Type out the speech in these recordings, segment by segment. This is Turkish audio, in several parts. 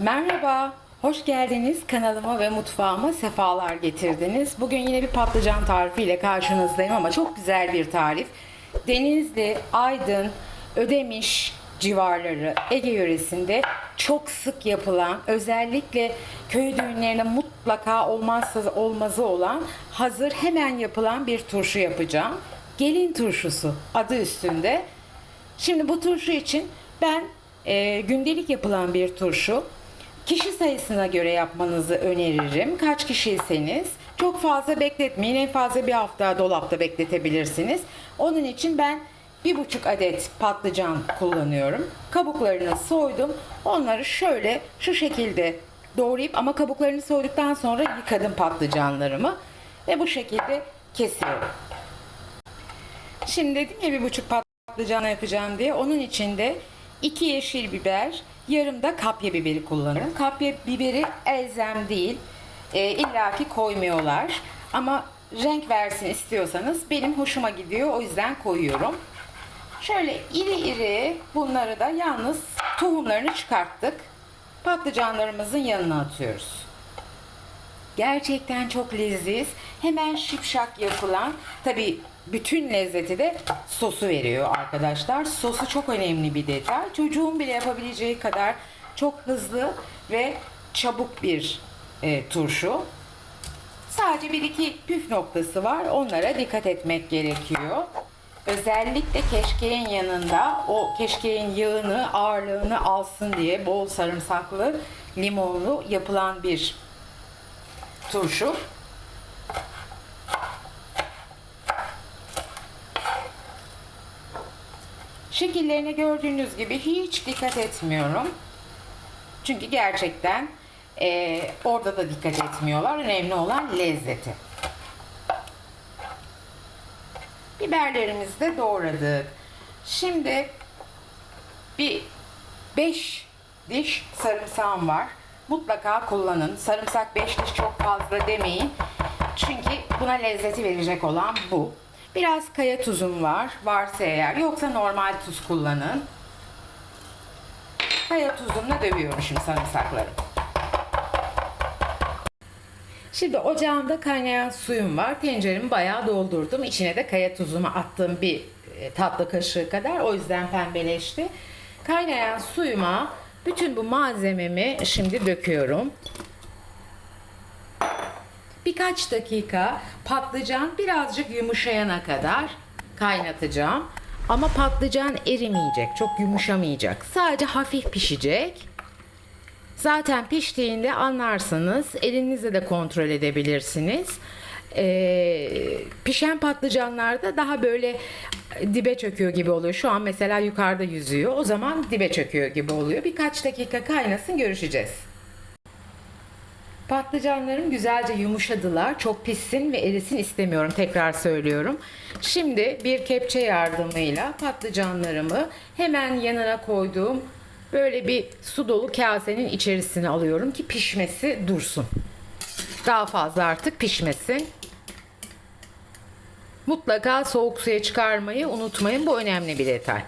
Merhaba, hoş geldiniz kanalıma ve mutfağıma sefalar getirdiniz. Bugün yine bir patlıcan tarifiyle karşınızdayım ama çok güzel bir tarif. Denizli, Aydın, Ödemiş civarları Ege yöresinde çok sık yapılan, özellikle köy düğünlerine mutlaka olmazsa olmazı olan, hazır hemen yapılan bir turşu yapacağım. Gelin turşusu adı üstünde. Şimdi bu turşu için ben e, gündelik yapılan bir turşu. Kişi sayısına göre yapmanızı öneririm. Kaç kişiyseniz çok fazla bekletmeyin. En fazla bir hafta dolapta bekletebilirsiniz. Onun için ben bir buçuk adet patlıcan kullanıyorum. Kabuklarını soydum. Onları şöyle şu şekilde doğrayıp ama kabuklarını soyduktan sonra yıkadım patlıcanlarımı ve bu şekilde kesiyorum. Şimdi dedim ya bir buçuk patlıcan yapacağım diye. Onun içinde iki yeşil biber, yarım da kapya biberi kullanırım. Kapya biberi elzem değil. E, İlla ki koymuyorlar. Ama renk versin istiyorsanız benim hoşuma gidiyor. O yüzden koyuyorum. Şöyle iri iri bunları da yalnız tohumlarını çıkarttık. Patlıcanlarımızın yanına atıyoruz. Gerçekten çok leziz. Hemen şipşak yapılan. Tabi bütün lezzeti de sosu veriyor arkadaşlar. Sosu çok önemli bir detay. Çocuğun bile yapabileceği kadar çok hızlı ve çabuk bir e, turşu. Sadece bir iki püf noktası var. Onlara dikkat etmek gerekiyor. Özellikle keşkeğin yanında o keşkeğin yağını, ağırlığını alsın diye bol sarımsaklı, limonlu yapılan bir turşu. Şekillerine gördüğünüz gibi hiç dikkat etmiyorum. Çünkü gerçekten eee, orada da dikkat etmiyorlar. Önemli olan lezzeti. Biberlerimizi de doğradık. Şimdi bir 5 diş sarımsağım var. Mutlaka kullanın. Sarımsak 5 diş çok fazla demeyin. Çünkü buna lezzeti verecek olan bu. Biraz kaya tuzum var. Varsa eğer. Yoksa normal tuz kullanın. Kaya tuzumla dövüyorum şimdi sarımsakları. Şimdi ocağımda kaynayan suyum var. Tenceremi bayağı doldurdum. İçine de kaya tuzumu attım bir e, tatlı kaşığı kadar. O yüzden pembeleşti. Kaynayan suyuma bütün bu malzememi şimdi döküyorum. Birkaç dakika patlıcan birazcık yumuşayana kadar kaynatacağım. Ama patlıcan erimeyecek, çok yumuşamayacak. Sadece hafif pişecek. Zaten piştiğinde anlarsınız. Elinizle de kontrol edebilirsiniz. Ee, pişen patlıcanlarda daha böyle dibe çöküyor gibi oluyor. Şu an mesela yukarıda yüzüyor. O zaman dibe çöküyor gibi oluyor. Birkaç dakika kaynasın görüşeceğiz. Patlıcanlarım güzelce yumuşadılar. Çok pişsin ve erisin istemiyorum. Tekrar söylüyorum. Şimdi bir kepçe yardımıyla patlıcanlarımı hemen yanına koyduğum böyle bir su dolu kasenin içerisine alıyorum ki pişmesi dursun. Daha fazla artık pişmesin. Mutlaka soğuk suya çıkarmayı unutmayın. Bu önemli bir detay.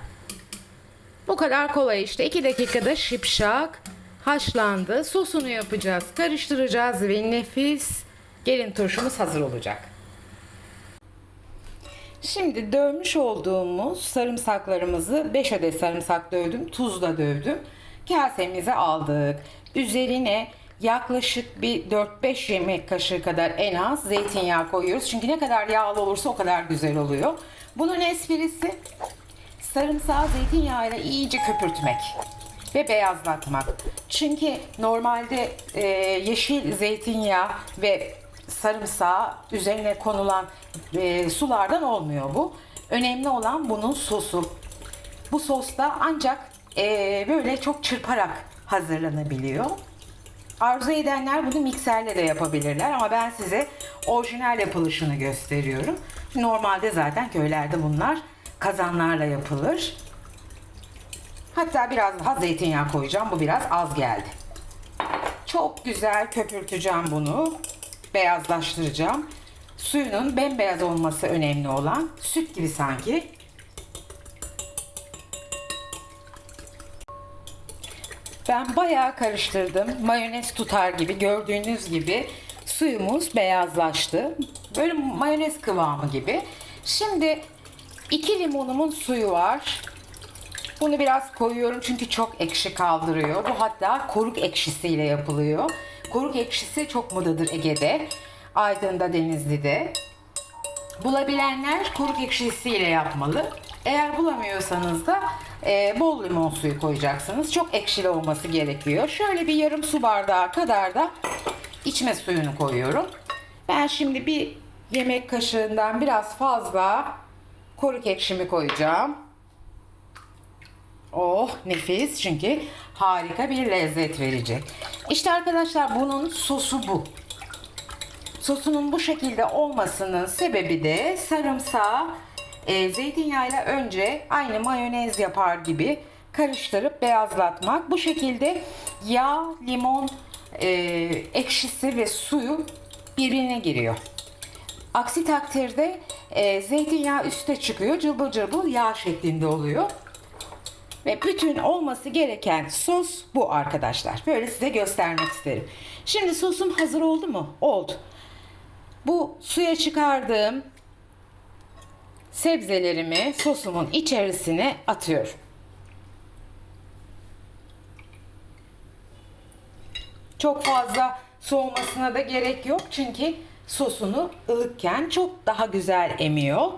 Bu kadar kolay işte. 2 dakikada şipşak haşlandı. Sosunu yapacağız. Karıştıracağız ve nefis gelin turşumuz hazır olacak. Şimdi dövmüş olduğumuz sarımsaklarımızı 5 adet sarımsak dövdüm. Tuzla dövdüm. Kasemize aldık. Üzerine yaklaşık bir 4-5 yemek kaşığı kadar en az zeytinyağı koyuyoruz. Çünkü ne kadar yağlı olursa o kadar güzel oluyor. Bunun esprisi sarımsağı zeytinyağıyla iyice köpürtmek ve beyazlatmak. Çünkü normalde e, yeşil zeytinyağı ve sarımsağı üzerine konulan e, sulardan olmuyor bu. Önemli olan bunun sosu. Bu sos da ancak e, böyle çok çırparak hazırlanabiliyor. Arzu edenler bunu mikserle de yapabilirler ama ben size orijinal yapılışını gösteriyorum. Normalde zaten köylerde bunlar kazanlarla yapılır. Hatta biraz daha zeytinyağı koyacağım. Bu biraz az geldi. Çok güzel köpürteceğim bunu. Beyazlaştıracağım. Suyunun bembeyaz olması önemli olan. Süt gibi sanki. Ben bayağı karıştırdım. Mayonez tutar gibi gördüğünüz gibi suyumuz beyazlaştı. Böyle mayonez kıvamı gibi. Şimdi iki limonumun suyu var. Bunu biraz koyuyorum çünkü çok ekşi kaldırıyor. Bu hatta koruk ekşisiyle yapılıyor. Koruk ekşisi çok modadır Ege'de. Aydın'da, Denizli'de. Bulabilenler koruk ekşisiyle yapmalı. Eğer bulamıyorsanız da e, bol limon suyu koyacaksınız. Çok ekşili olması gerekiyor. Şöyle bir yarım su bardağı kadar da içme suyunu koyuyorum. Ben şimdi bir yemek kaşığından biraz fazla koruk ekşimi koyacağım. Oh nefis çünkü harika bir lezzet verecek. İşte arkadaşlar bunun sosu bu. Sosunun bu şekilde olmasının sebebi de sarımsağı e, zeytinyağıyla önce aynı mayonez yapar gibi karıştırıp beyazlatmak. Bu şekilde yağ, limon, e, ekşisi ve suyu birbirine giriyor. Aksi takdirde e, zeytinyağı üste çıkıyor, cıbıl cıbıl yağ şeklinde oluyor. Ve bütün olması gereken sos bu arkadaşlar. Böyle size göstermek isterim. Şimdi sosum hazır oldu mu? Oldu. Bu suya çıkardığım sebzelerimi sosumun içerisine atıyorum. Çok fazla soğumasına da gerek yok çünkü sosunu ılıkken çok daha güzel emiyor.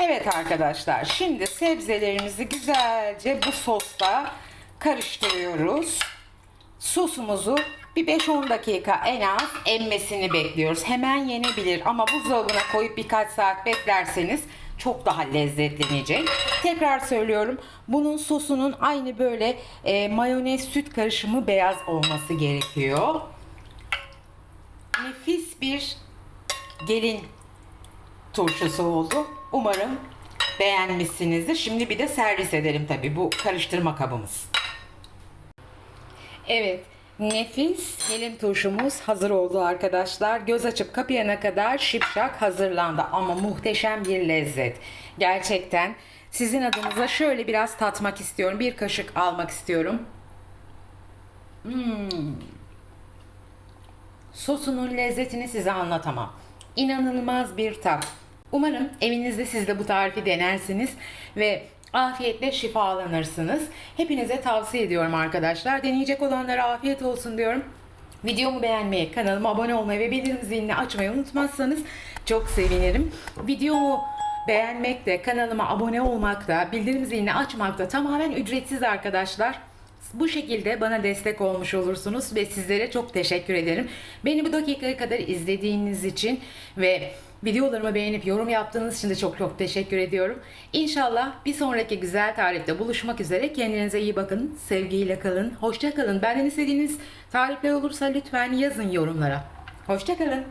Evet arkadaşlar şimdi sebzelerimizi güzelce bu sosla karıştırıyoruz. Sosumuzu bir 5-10 dakika en az emmesini bekliyoruz. Hemen yenebilir ama buzdolabına koyup birkaç saat beklerseniz çok daha lezzetlenecek. Tekrar söylüyorum bunun sosunun aynı böyle e, mayonez süt karışımı beyaz olması gerekiyor. Nefis bir gelin turşusu oldu. Umarım beğenmişsinizdir. Şimdi bir de servis edelim tabii bu karıştırma kabımız. Evet, nefis gelin turşumuz hazır oldu arkadaşlar. Göz açıp kapayana kadar şipşak hazırlandı ama muhteşem bir lezzet. Gerçekten sizin adınıza şöyle biraz tatmak istiyorum. Bir kaşık almak istiyorum. Hmm. Sosunun lezzetini size anlatamam. İnanılmaz bir tat. Umarım evinizde siz de bu tarifi denersiniz ve afiyetle şifalanırsınız. Hepinize tavsiye ediyorum arkadaşlar. Deneyecek olanlara afiyet olsun diyorum. Videomu beğenmeyi, kanalıma abone olmayı ve bildirim zilini açmayı unutmazsanız çok sevinirim. Videomu beğenmek de, kanalıma abone olmak da, bildirim zilini açmak da tamamen ücretsiz arkadaşlar. Bu şekilde bana destek olmuş olursunuz ve sizlere çok teşekkür ederim. Beni bu dakikaya kadar izlediğiniz için ve videolarımı beğenip yorum yaptığınız için de çok çok teşekkür ediyorum. İnşallah bir sonraki güzel tarifte buluşmak üzere. Kendinize iyi bakın. Sevgiyle kalın. Hoşça kalın. Benden istediğiniz tarifler olursa lütfen yazın yorumlara. Hoşça kalın.